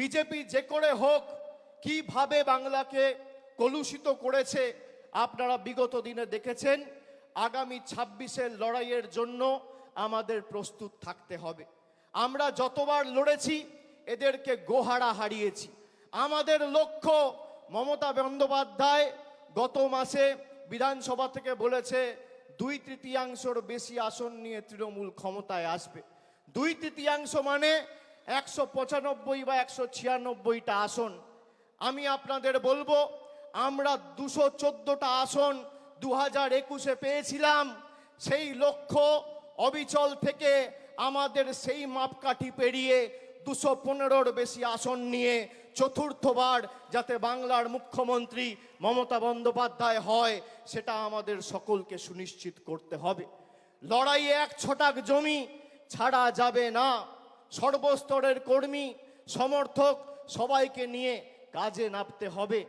BJP যে করে হোক, কীভাবে বাংলাকে কলুষিত করেছে, আপনারা বিগত দিনে দেখেছেন। আগামী ছাব্বিশের লড়াইয়ের জন্য আমাদের প্রস্তুত থাকতে হবে। আমরা যতবার লড়েছি, এদেরকে গোহারা হারিয়েছি। আমাদের লক্ষ্য মমতা বন্দ্যোপাধ্যায় গত মাসে বিধানসভা থেকে বলেছে, দুই তৃতীয়াংশর বেশি আসন নিয়ে তৃণমূল ক্ষমতায় আসবে। দুই তৃতীয়াংশ মানে একশো পঁচানব্বই বা একশো ছিয়ানব্বইটা আসন। আমি আপনাদের বলব, আমরা দুশো চোদ্দোটা আসন দু হাজার একুশে পেয়েছিলাম। সেই লক্ষ্য অবিচল থেকে আমাদের সেই মাপকাঠি পেরিয়ে দুশো পনেরোর বেশি আসন নিয়ে চতুর্থবার যাতে বাংলার মুখ্যমন্ত্রী মমতা বন্দ্যোপাধ্যায় হয়, সেটা আমাদের সকলকে সুনিশ্চিত করতে হবে। লড়াইয়ে এক ছটাক জমি ছাড়া যাবে না। সর্বস্তরের কর্মী সমর্থক সবাইকে নিয়ে কাজে নামতে হবে।